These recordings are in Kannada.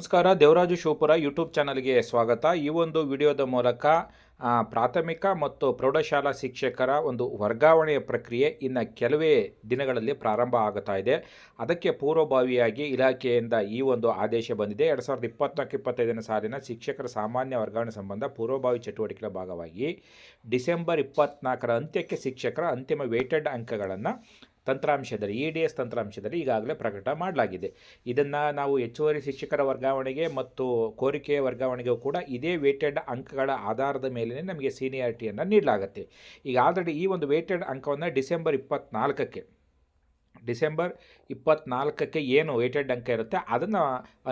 ನಮಸ್ಕಾರ, ದೇವರಾಜು ಶಿವಪುರ ಯೂಟ್ಯೂಬ್ ಚಾನಲ್ಗೆ ಸ್ವಾಗತ. ಈ ಒಂದು ವಿಡಿಯೋದ ಮೂಲಕ ಪ್ರಾಥಮಿಕ ಮತ್ತು ಪ್ರೌಢಶಾಲಾ ಶಿಕ್ಷಕರ ಒಂದು ವರ್ಗಾವಣೆಯ ಪ್ರಕ್ರಿಯೆ ಇನ್ನು ಕೆಲವೇ ದಿನಗಳಲ್ಲಿ ಪ್ರಾರಂಭ ಆಗುತ್ತಾ ಇದೆ. ಅದಕ್ಕೆ ಪೂರ್ವಭಾವಿಯಾಗಿ ಇಲಾಖೆಯಿಂದ ಈ ಒಂದು ಆದೇಶ ಬಂದಿದೆ. ಎರಡು ಸಾವಿರದ ಇಪ್ಪತ್ನಾಲ್ಕು ಇಪ್ಪತ್ತೈದನೇ ಸಾಲಿನ ಶಿಕ್ಷಕರ ಸಾಮಾನ್ಯ ವರ್ಗಾವಣೆ ಸಂಬಂಧ ಪೂರ್ವಭಾವಿ ಚಟುವಟಿಕೆಗಳ ಭಾಗವಾಗಿ ಡಿಸೆಂಬರ್ ಇಪ್ಪತ್ನಾಲ್ಕರ ಅಂತ್ಯಕ್ಕೆ ಶಿಕ್ಷಕರ ಅಂತಿಮ ವೇಟೆಡ್ ಅಂಕಗಳನ್ನು ತಂತ್ರಾಂಶದಲ್ಲಿ ಇ ಡಿ ಎಸ್ ತಂತ್ರಾಂಶದಲ್ಲಿ ಈಗಾಗಲೇ ಪ್ರಕಟ ಮಾಡಲಾಗಿದೆ. ಇದನ್ನು ನಾವು ಹೆಚ್ಚುವರಿ ಶಿಕ್ಷಕರ ವರ್ಗಾವಣೆಗೆ ಮತ್ತು ಕೋರಿಕೆಯ ವರ್ಗಾವಣೆಗೂ ಕೂಡ ಇದೇ ವೇಟೆಡ್ ಅಂಕಗಳ ಆಧಾರದ ಮೇಲೆ ನಮಗೆ ಸೀನಿಯಾರಿಟಿಯನ್ನು ನೀಡಲಾಗುತ್ತೆ. ಈಗ ಆಲ್ರೆಡಿ ಈ ಒಂದು ವೇಟೆಡ್ ಅಂಕವನ್ನು ಡಿಸೆಂಬರ್ ಇಪ್ಪತ್ನಾಲ್ಕಕ್ಕೆ ಡಿಸೆಂಬರ್ ಇಪ್ಪತ್ನಾಲ್ಕಕ್ಕೆ ಏನು ವೇಟೆಡ್ ಅಂಕ ಇರುತ್ತೆ ಅದನ್ನು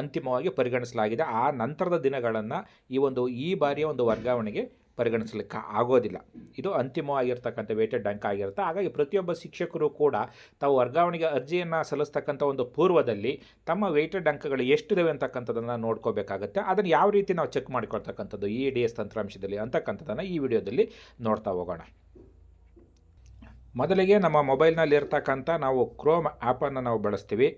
ಅಂತಿಮವಾಗಿ ಪರಿಗಣಿಸಲಾಗಿದೆ. ಆ ನಂತರದ ದಿನಗಳನ್ನು ಈ ಒಂದು ಈ ಬಾರಿಯ ಒಂದು ವರ್ಗಾವಣೆಗೆ ಪರಿಗಣಿಸಲಿಕ್ಕೆ ಆಗೋದಿಲ್ಲ. ಇದು ಅಂತಿಮವಾಗಿರ್ತಕ್ಕಂಥ ವೇಟೆಡ್ ಅಂಕ ಆಗಿರುತ್ತೆ. ಹಾಗಾಗಿ ಪ್ರತಿಯೊಬ್ಬ ಶಿಕ್ಷಕರು ಕೂಡ ತಾವು ವರ್ಗಾವಣೆಗೆ ಅರ್ಜಿಯನ್ನು ಸಲ್ಲಿಸ್ತಕ್ಕಂಥ ಒಂದು ಪೂರ್ವದಲ್ಲಿ ತಮ್ಮ ವೇಟೆಡ್ ಅಂಕಗಳು ಎಷ್ಟಿದಾವೆ ಅಂತಕ್ಕಂಥದ್ದನ್ನು ನೋಡ್ಕೋಬೇಕಾಗುತ್ತೆ. ಅದನ್ನು ಯಾವ ರೀತಿ ನಾವು ಚೆಕ್ ಮಾಡಿಕೊಳ್ತಕ್ಕಂಥದ್ದು ಇ ಡಿ ಎಸ್ ತಂತ್ರಾಂಶದಲ್ಲಿ ಅಂತಕ್ಕಂಥದ್ದನ್ನು ಈ ವಿಡಿಯೋದಲ್ಲಿ ನೋಡ್ತಾ ಹೋಗೋಣ. ಮೊದಲಿಗೆ ನಮ್ಮ ಮೊಬೈಲ್ನಲ್ಲಿ ಇರ್ತಕ್ಕಂಥ ನಾವು ಕ್ರೋಮ್ ಆ್ಯಪನ್ನು ನಾವು ಬಳಸ್ತೀವಿ.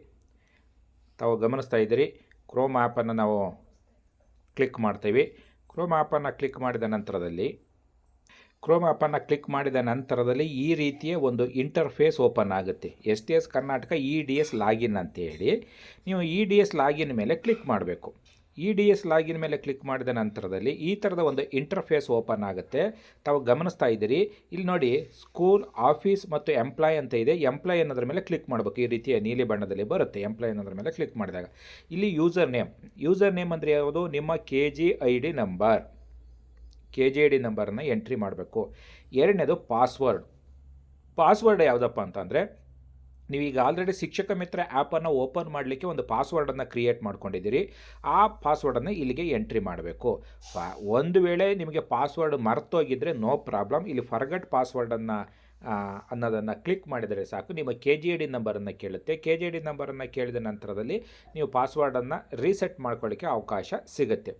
ತಾವು ಗಮನಿಸ್ತಾ ಇದ್ದೀರಿ ಕ್ರೋಮ್ ಆ್ಯಪನ್ನು ನಾವು ಕ್ಲಿಕ್ ಮಾಡ್ತೀವಿ. ಕ್ರೋಮ್ ಆ್ಯಪನ್ನು ಕ್ಲಿಕ್ ಮಾಡಿದ ನಂತರದಲ್ಲಿ ಕ್ರೋಮ್ ಆಪನ್ನು ಕ್ಲಿಕ್ ಮಾಡಿದ ನಂತರದಲ್ಲಿ ಈ ರೀತಿಯ ಒಂದು ಇಂಟರ್ಫೇಸ್ ಓಪನ್ ಆಗುತ್ತೆ. S T S Karnataka E D S login ಅಂತೇಳಿ, ನೀವು ಇ ಡಿ ಎಸ್ ಲಾಗಿನ್ ಮೇಲೆ ಕ್ಲಿಕ್ ಮಾಡಬೇಕು. ಇ ಡಿ ಎಸ್ ಲಾಗಿನ್ ಮೇಲೆ ಕ್ಲಿಕ್ ಮಾಡಿದ ನಂತರದಲ್ಲಿ ಈ ಥರದ ಒಂದು ಇಂಟರ್ಫೇಸ್ ಓಪನ್ ಆಗುತ್ತೆ. ತಾವು ಗಮನಿಸ್ತಾ ಇದ್ದೀರಿ. ಇಲ್ಲಿ ನೋಡಿ, ಸ್ಕೂಲ್, ಆಫೀಸ್ ಮತ್ತು ಎಂಪ್ಲಾಯ್ ಅಂತ ಇದೆ. ಎಂಪ್ಲಾಯ್ ಅನ್ನೋದ್ರ ಮೇಲೆ ಕ್ಲಿಕ್ ಮಾಡಬೇಕು. ಈ ರೀತಿಯ ನೀಲಿ ಬಣ್ಣದಲ್ಲಿ ಬರುತ್ತೆ. ಎಂಪ್ಲಾಯ್ ಅನ್ನೋದ್ರ ಮೇಲೆ ಕ್ಲಿಕ್ ಮಾಡಿದಾಗ. ಇಲ್ಲಿ ಯೂಸರ್ ನೇಮ್. ಯೂಸರ್ ನೇಮ್ ಅಂದರೆ ಯಾವುದು? ನಿಮ್ಮ K G I D number. K G I D ನಂಬರನ್ನು ಎಂಟ್ರಿ ಮಾಡಬೇಕು. ಎರಡನೇದು ಪಾಸ್ವರ್ಡ್. ಪಾಸ್ವರ್ಡ್ ಯಾವುದಪ್ಪ ಅಂತಂದರೆ ನೀವೀಗ ಆಲ್ರೆಡಿ ಶಿಕ್ಷಕ ಮಿತ್ರ ಆ್ಯಪನ್ನು ಓಪನ್ ಮಾಡಲಿಕ್ಕೆ ಒಂದು ಪಾಸ್ವರ್ಡನ್ನು ಕ್ರಿಯೇಟ್ ಮಾಡ್ಕೊಂಡಿದ್ದೀರಿ. ಆ ಪಾಸ್ವರ್ಡನ್ನು ಇಲ್ಲಿಗೆ ಎಂಟ್ರಿ ಮಾಡಬೇಕು. ಒಂದು ವೇಳೆ ನಿಮಗೆ ಪಾಸ್ವರ್ಡ್ ಮರ್ತೋಗಿದ್ದರೆ ನೋ ಪ್ರಾಬ್ಲಮ್ ಇಲ್ಲಿ ಫರ್ಗಟ್ ಪಾಸ್ವರ್ಡನ್ನು ಅನ್ನೋದನ್ನು ಕ್ಲಿಕ್ ಮಾಡಿದರೆ ಸಾಕು. ನಿಮ್ಮ ಕೆ ಜಿ ಐ ಡಿ ನಂಬರನ್ನು ಕೇಳುತ್ತೆ. ಕೆ ಜಿ ಐ ಡಿ ನಂಬರನ್ನು ಕೇಳಿದ ನಂತರದಲ್ಲಿ ನೀವು ಪಾಸ್ವರ್ಡನ್ನು ರೀಸೆಟ್ ಮಾಡ್ಕೊಳ್ಳಿಕ್ಕೆ ಅವಕಾಶ ಸಿಗುತ್ತೆ.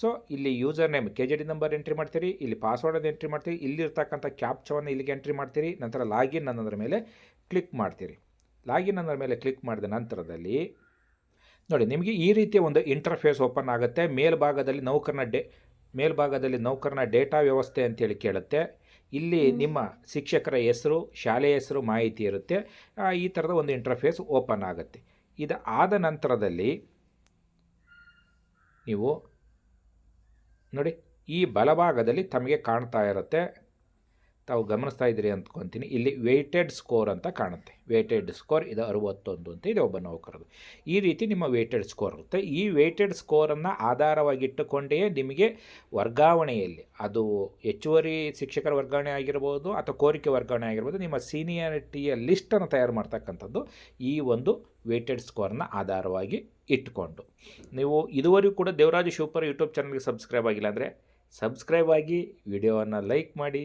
ಸೊ ಇಲ್ಲಿ user name K G D number entry ಮಾಡ್ತೀರಿ. ಇಲ್ಲಿ ಪಾಸ್ವರ್ಡನ್ನು ಎಂಟ್ರಿ ಮಾಡ್ತೀರಿ. ಇಲ್ಲಿರ್ತಕ್ಕಂಥ ಕ್ಯಾಪ್ಚವನ್ನು ಇಲ್ಲಿಗೆ ಎಂಟ್ರಿ ಮಾಡ್ತೀರಿ. ನಂತರ ಲಾಗಿನ್ ಅನ್ನೋದ್ರ ಮೇಲೆ ಕ್ಲಿಕ್ ಮಾಡ್ತೀರಿ. ಲಾಗಿನ್ ಅನ್ನೋದ್ರ ಮೇಲೆ ಕ್ಲಿಕ್ ಮಾಡಿದ ನಂತರದಲ್ಲಿ ನೋಡಿ ನಿಮಗೆ ಈ ರೀತಿಯ ಒಂದು ಇಂಟರ್ಫೇಸ್ ಓಪನ್ ಆಗುತ್ತೆ. ಮೇಲ್ಭಾಗದಲ್ಲಿ ನೌಕರನ ಡೇ ಮೇಲ್ಭಾಗದಲ್ಲಿ ನೌಕರನ ಡೇಟಾ ವ್ಯವಸ್ಥೆ ಅಂತೇಳಿ ಕೇಳುತ್ತೆ. ಇಲ್ಲಿ ನಿಮ್ಮ ಶಿಕ್ಷಕರ ಹೆಸರು ಶಾಲೆಯ ಹೆಸರು ಮಾಹಿತಿ ಇರುತ್ತೆ. ಈ ಥರದ ಒಂದು ಇಂಟರ್ಫೇಸ್ ಓಪನ್ ಆಗುತ್ತೆ. ಇದು ಆದ ನಂತರದಲ್ಲಿ ನೀವು ನೋಡಿ ಈ ಬಲಭಾಗದಲ್ಲಿ ತಮಗೆ ಕಾಣ್ತಾ ಇರುತ್ತೆ. ತಾವು ಗಮನಿಸ್ತಾ ಇದ್ದೀರಿ ಅಂದ್ಕೊತೀನಿ. ಇಲ್ಲಿ ವೇಟೆಡ್ ಸ್ಕೋರ್ ಅಂತ ಕಾಣುತ್ತೆ. ವೇಟೆಡ್ ಸ್ಕೋರ್ ಇದು ಅರುವತ್ತೊಂದು ಅಂತ ಇದೆ ಒಬ್ಬ ನೌಕರದು ಈ ರೀತಿ ನಿಮ್ಮ ವೇಟೆಡ್ ಸ್ಕೋರ್ ಇರುತ್ತೆ. ಈ ವೇಟೆಡ್ ಸ್ಕೋರನ್ನು ಆಧಾರವಾಗಿಟ್ಟುಕೊಂಡೇ ನಿಮಗೆ ವರ್ಗಾವಣೆಯಲ್ಲಿ, ಅದು ಹೆಚ್ಚುವರಿ ಶಿಕ್ಷಕರ ವರ್ಗಾವಣೆ ಆಗಿರ್ಬೋದು ಅಥವಾ ಕೋರಿಕೆ ವರ್ಗಾವಣೆ ಆಗಿರ್ಬೋದು, ನಿಮ್ಮ ಸೀನಿಯಾರಿಟಿಯ ಲಿಸ್ಟನ್ನು ತಯಾರು ಮಾಡ್ತಕ್ಕಂಥದ್ದು ಈ ಒಂದು ವೇಟೆಡ್ ಸ್ಕೋರ್ನ ಆಧಾರವಾಗಿ ಇಟ್ಟುಕೊಂಡು. ನೀವು ಇದುವರೆಗೂ ಕೂಡ ದೇವರಾಜ ಶಿವಪುರ ಯೂಟ್ಯೂಬ್ ಚಾನಲ್ಗೆ ಸಬ್ಸ್ಕ್ರೈಬ್ ಆಗಿಲ್ಲ ಅಂದರೆ ಸಬ್ಸ್ಕ್ರೈಬ್ ಆಗಿ ವಿಡಿಯೋವನ್ನು ಲೈಕ್ ಮಾಡಿ